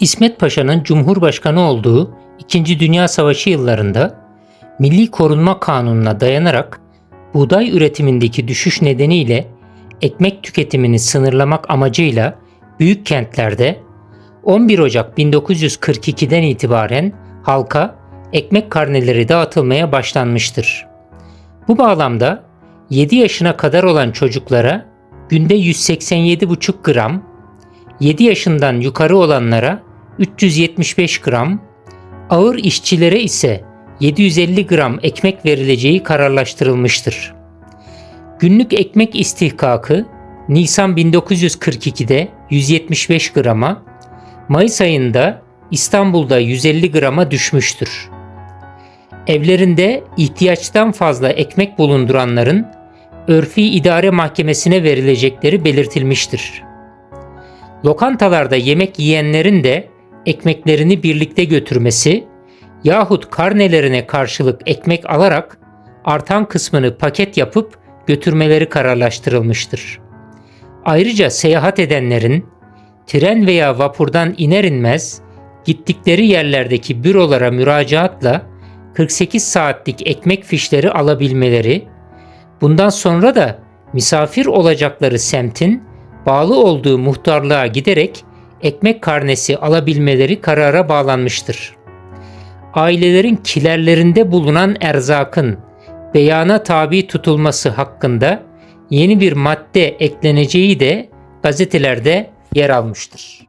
İsmet Paşa'nın Cumhurbaşkanı olduğu 2. Dünya Savaşı yıllarında Milli Korunma Kanunu'na dayanarak buğday üretimindeki düşüş nedeniyle ekmek tüketimini sınırlamak amacıyla büyük kentlerde 11 Ocak 1942'den itibaren halka ekmek karneleri dağıtılmaya başlanmıştır. Bu bağlamda 7 yaşına kadar olan çocuklara günde 187,5 gram, 7 yaşından yukarı olanlara 375 gram, ağır işçilere ise 750 gram ekmek verileceği kararlaştırılmıştır. Günlük ekmek istihkakı Nisan 1942'de 175 grama, Mayıs ayında İstanbul'da 150 grama düşmüştür. Evlerinde ihtiyaçtan fazla ekmek bulunduranların örfi idare mahkemesine verilecekleri belirtilmiştir. Lokantalarda yemek yiyenlerin de ekmeklerini birlikte götürmesi yahut karnelerine karşılık ekmek alarak artan kısmını paket yapıp götürmeleri kararlaştırılmıştır. Ayrıca seyahat edenlerin tren veya vapurdan iner inmez gittikleri yerlerdeki bürolara müracaatla 48 saatlik ekmek fişleri alabilmeleri, bundan sonra da misafir olacakları semtin bağlı olduğu muhtarlığa giderek ekmek karnesi alabilmeleri karara bağlanmıştır. Ailelerin kilerlerinde bulunan erzakın beyana tabi tutulması hakkında yeni bir madde ekleneceği de gazetelerde yer almıştır.